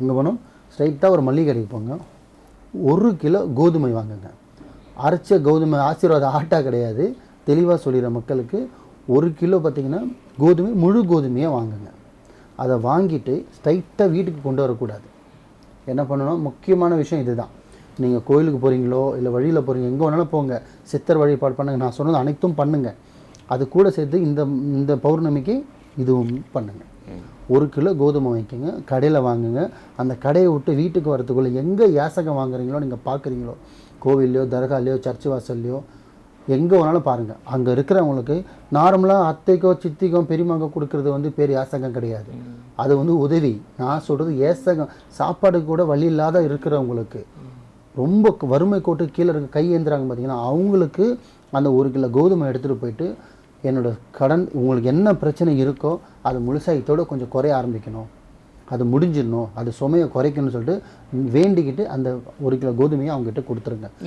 இங்கே போனோம். ஸ்ட்ரைட்டாக ஒரு மல்லிகை கடைக்கு போங்க. ஒரு கிலோ கோதுமை வாங்குங்க. அரைச்ச கோதுமை ஆசீர்வாத ஆட்டா கிடையாது. தெளிவாக சொல்கிற மக்களுக்கு ஒரு கிலோ பார்த்தீங்கன்னா கோதுமை முழு கோதுமையாக வாங்குங்க. அதை வாங்கிட்டு ஸ்ட்ரைட்டாக வீட்டுக்கு கொண்டு வரக்கூடாது. என்ன பண்ணணும்? முக்கியமான விஷயம் இதுதான். நீங்கள் கோயிலுக்கு போகிறீங்களோ இல்லை வழியில் போகிறீங்க எங்கே வேணாலும் போங்க. சித்தர் வழிபாடு பண்ணுங்க. நான் சொன்னது அனைத்தும் பண்ணுங்கள் அது கூட சேர்த்து இந்த இந்த பௌர்ணமிக்கு இதுவும் பண்ணுங்கள் ஒரு கிலோ கோதுமை வாங்கிக்கோங்க கடையில் வாங்குங்க. அந்த கடையை விட்டு வீட்டுக்கு வரத்துக்குள்ளே எங்கே யாசகம் வாங்குறீங்களோ நீங்கள் பார்க்குறீங்களோ கோவில்லையோ தர்காலையோ சர்ச்சு வாசல்லையோ எங்கே வேணாலும் பாருங்கள் அங்கே இருக்கிறவங்களுக்கு நார்மலாக அத்தைக்கோ சித்திக்கோ பெரியமாக்கோ கொடுக்கறது வந்து பேர் யாசகம் கிடையாது. அது வந்து உதவி. நான் சொல்கிறது ஏசகம் சாப்பாடு கூட வழி இல்லாத இருக்கிறவங்களுக்கு ரொம்ப வறுமை கோட்டு கீழே இருக்க கை ஏந்துறாங்க பார்த்தீங்கன்னா அவங்களுக்கு அந்த ஒரு கிலோ கோதுமை எடுத்துகிட்டு போயிட்டு என்னோட கடன் உங்களுக்கு என்ன பிரச்சனை இருக்கோ அது முழுசாக இதோட கொஞ்சம் குறைய ஆரம்பிக்கணும். அது முடிஞ்சிடணும். அது சுமையை குறைக்கணும்னு சொல்லிட்டு வேண்டிக்கிட்டு அந்த ஒரு கிலோ கோதுமையை அவங்ககிட்ட கொடுத்துருங்க.